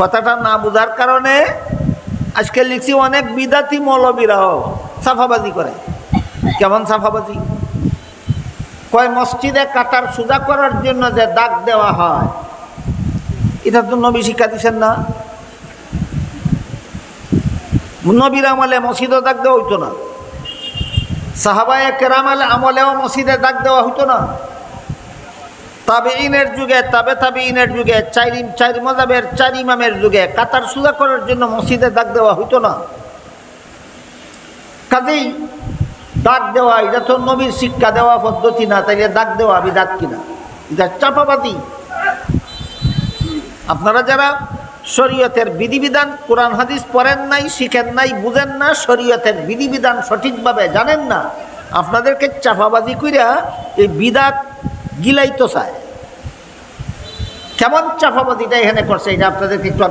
কথাটা না বোঝার কারণে আজকে লিখছি অনেক বিদাতি মৌলবীরাও সাফাবাজি করে। কেমন সাফাবাজি? কয়, মসজিদে কাটার সুজা করার জন্য যে দাগ দেওয়া হয় এটা তো নবী শিক্ষা দিচ্ছেন না? নবীর আমলে মসজিদও দাগ দেওয়া হইতো না। সাহাবায় কেরামাল আমলেও মসজিদে দাগ দেওয়া হইতো না। তাবে ইনের যুগে, তাবে তাবে ইনের যুগে চারি চারি মজাবের চার ইমামের যুগে কাতার সুজা করার জন্য মসজিদে দাগ দেওয়া হইতো না। কাজেই দাগ দেওয়া, এটা তো নবীর শিক্ষা দেওয়া পদ্ধতি না, তাইলে দাগ দেওয়া বিদাত কিনা? এটা চাপাবাদি আপনারা যারা শরীয়তের বিধিবিধান, কোরআন, হাদিস পড়েন নাই, শিখেন নাই, বুঝেন না, শরীয়তের বিধিবিধান সঠিকভাবে জানেন না, আপনাদেরকে চাপাবাজি কইরা এই বিদাত গিলাইতো চায়। কেমন চাপাবাদিটা এখানে করছে, এটা আপনাদেরকে একটু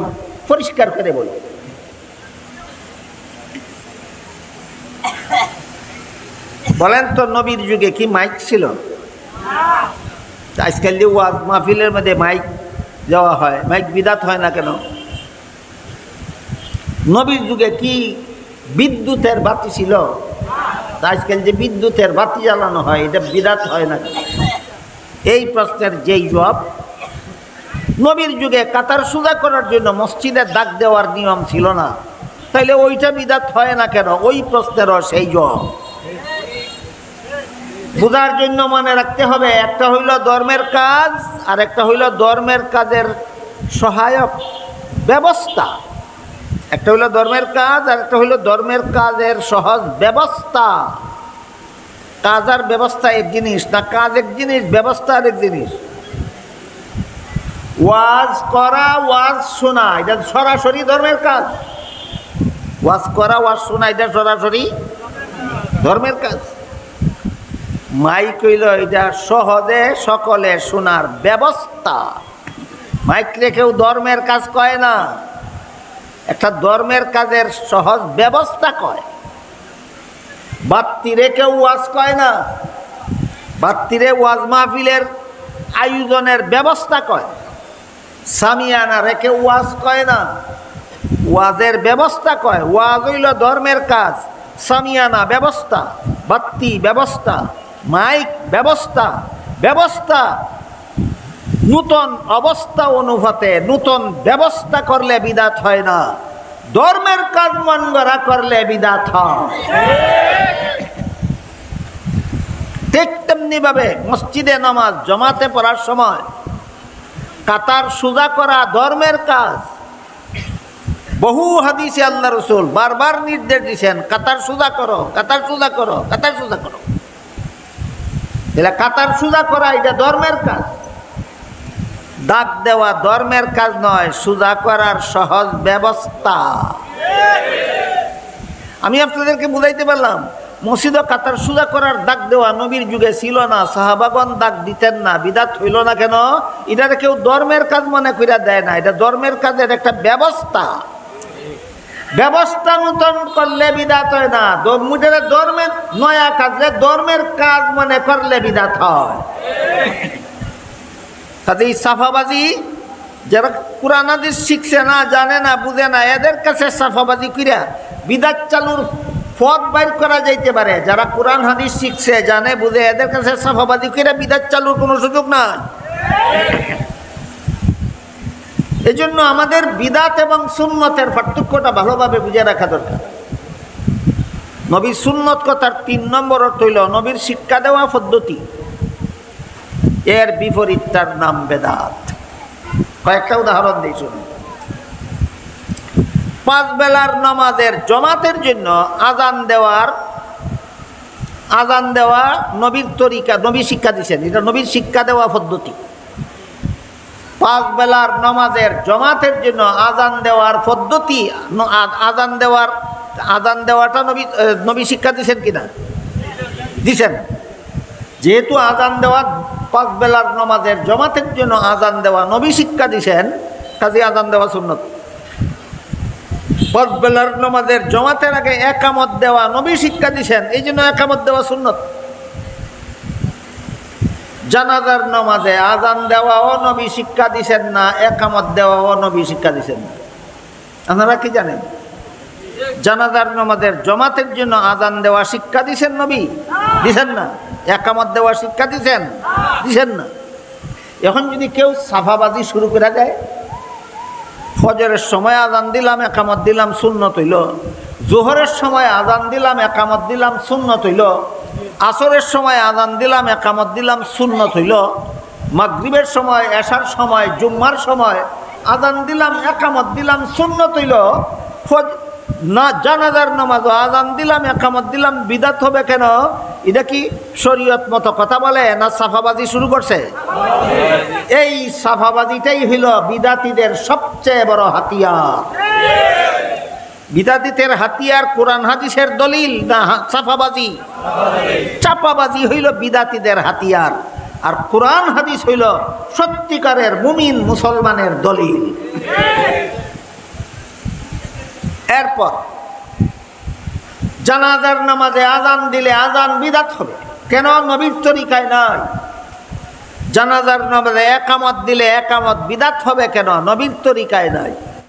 পরিষ্কার করে বলি। বলেন তো, নবীর যুগে কি মাইক ছিল? আজকাল যে ওয়াজ মাহফিলের মধ্যে মাইক যাওয়া হয়, মাইক বিদাত হয় না কেন? নবীর যুগে কি বিদ্যুতের বাতি ছিল? আজকাল যে বিদ্যুতের বাতি জ্বালানো হয়, এটা বিদাত হয় না কেন? এই প্রশ্নের যেই জবাব, নবীর যুগে কাতার সুদা করার জন্য মসজিদের দাগ দেওয়ার নিয়ম ছিল না। তাইলে ওইটা বিদাত হয় না কেন? ওই প্রশ্নেরও সেই জবাব। বোঝার জন্য মনে রাখতে হবে, একটা হইল ধর্মের কাজ, আর একটা হইল ধর্মের কাজের সহায়ক ব্যবস্থা। একটা হইল ধর্মের কাজ, আর একটা হইল ধর্মের কাজের সহজ ব্যবস্থা। কাজ আর ব্যবস্থা এক জিনিস না কাজ এক জিনিস, ব্যবস্থা আর এক জিনিস। ওয়াজ করা, ওয়াজ শোনা, এটা সরাসরি ধর্মের কাজ। ওয়াজ করা, ওয়াজ শোনা, এটা সরাসরি ধর্মের কাজ। মাইক হইল, এটা সহজে সকলে শোনার ব্যবস্থা। মাইক রেখেও ধর্মের কাজ কয় না। একটা ধর্মের কাজের সহজ ব্যবস্থা কয়। বাত্তি রেখেও ওয়াজ কয় না? বাত্তিরে ওয়াজ মাহফিলের আয়োজনের ব্যবস্থা কয়। সামিয়ানা রেখে ওয়াজ কয় না? ওয়াজের ব্যবস্থা কয়। ওয়াজ হইল ধর্মের কাজ। সামিয়ানা ব্যবস্থা বাত্তি ব্যবস্থা, মাইক ব্যবস্থা ব্যবস্থা। নূতন অবস্থা অনুভূতে নূতন ব্যবস্থা করলে বিদাত হয় না। ধর্মের কাজ মন করলে বিদাত হয়। ঠিক তেমনি ভাবে মসজিদে নামাজ, জমাতে পড়ার সময়, কাতার সুজা করা ধর্মের কাজ। বহু হাদিসে আল্লাহ রসুল বারবার নির্দেশ দিচ্ছেন কাতার সুজা করো, কাতার সুজা করো, কাতার সুজা করো। এটা কাতার সুজা করা এটা ধর্মের কাজ। দাগ দেওয়া ধর্মের কাজ নয়, সুজা করার সহজ ব্যবস্থা। আমি আপনাদেরকে বুঝাইতে পারলাম মসজিদ কাতার সুজা করার দাগ দেওয়া নবীর যুগে ছিল না সাহাবাগন দাগ দিতেন না, বিদাত হইল না কেন? এটাকে কেউ ধর্মের কাজ মনে করিয়া দেয় না, এটা ধর্মের কাজের একটা ব্যবস্থা। ব্যবস্থা নূতন করলে বিদাত হয় না ধর্মের নয়া কাজে ধর্মের কাজ মনে করলে বিদাত হয়। এই সাফাবাজি যারা হাদিস শিখছে না, জানে না, বুঝে না, এদের কাছে সাফাবাজি কইরা বিদাত চালুর পথ বাইর করা যাইতে পারে। যারা কোরআন, হাদিস শিখছে, জানে, বুঝে, এদের কাছে সাফাবাজি কইরা বিদাত চালুর কোনো সুযোগ নাই। এই জন্য আমাদের বিদাত এবং সুন্নতের পার্থক্যটা ভালোভাবে বুঝে রাখা দরকার। নবীর সুন্নত কথার তিন নম্বর অর্থ হইল নবীর শিক্ষা দেওয়া পদ্ধতি। এর বিপরীত তার নাম বেদাত। কয়েকটা উদাহরণ শুনুন। পাঁচ বেলার নামাজের জমাতের জন্য আজান দেওয়ার, আজান দেওয়া নবীর তরিকা, নবী শিক্ষা দিচ্ছেন এটা নবীর শিক্ষা দেওয়া পদ্ধতি। পাঁচ বেলার নামাজের জমাতের জন্য আজান দেওয়ার পদ্ধতি, আজান দেওয়ার, আজান দেওয়াটা নবী নবী শিক্ষা দিচ্ছেন কিনা? দিছেন। যেহেতু আজান দেওয়া, পাঁচ বেলার নমাজের জমাতের জন্য আজান দেওয়া নবী শিক্ষা দিছেন কাজে আজান দেওয়া সুন্নত। পাঁচ বেলার নমাজের জমাতের আগে একামত দেওয়া, নবী শিক্ষা দিছেন, এই জন্য একামত দেওয়া সুন্নত। জানাজার নামাজে আজান দেওয়াও নবী শিক্ষা দিছেন না, একামত দেওয়াও নবী শিক্ষা দিছেন না। আপনারা কি জানেন? জানাজার নামাজের জমাতের জন্য আজান দেওয়া শিক্ষা দিছেন নবী? দিছেন না। একামত দেওয়া শিক্ষা দিছেন? দিছেন না। এখন যদি কেউ সাফাবাজি শুরু করা দেয় ফজরের সময় আজান দিলাম, একামত দিলাম শূন্য তৈল জোহরের সময় আজান দিলাম, একামত দিলাম শূন্য তৈল আসরের সময় আজান দিলাম, একামত দিলাম শূন্য তৈল মাগরীবের সময়, এশার সময়, জুম্মার সময় আজান দিলাম, একামত দিলাম শূন্য তৈল ফজ না জানাজার নামাজ, আজান দিলাম, একামত দিলাম, বিদাত হবে কেন? এটা কি শরীয়ত মতো কথা বলে না সাফাবাজি শুরু করছে? এই সাফাবাজিটাই হইল বিদাতিদের সবচেয়ে বড় হাতিয়ার। বিদাতিদের হাতিয়ার কোরআন হাদিসের দলিল, না সাফাবাজি? চাপাবাজি হইল বিদাতিদের হাতিয়ার। আর কোরআন হাদিস হইল সত্যিকারের মুমিন মুসলমানের দলিল। এরপর জানাজার নামাজে আজান দিলে আজান বিদাত হবে। কেন? নবীর তরিকায় নাই। জানাজার নামাজে একামত দিলে একামত বিদাত হবে কেন? নবীর তরিকায় নয়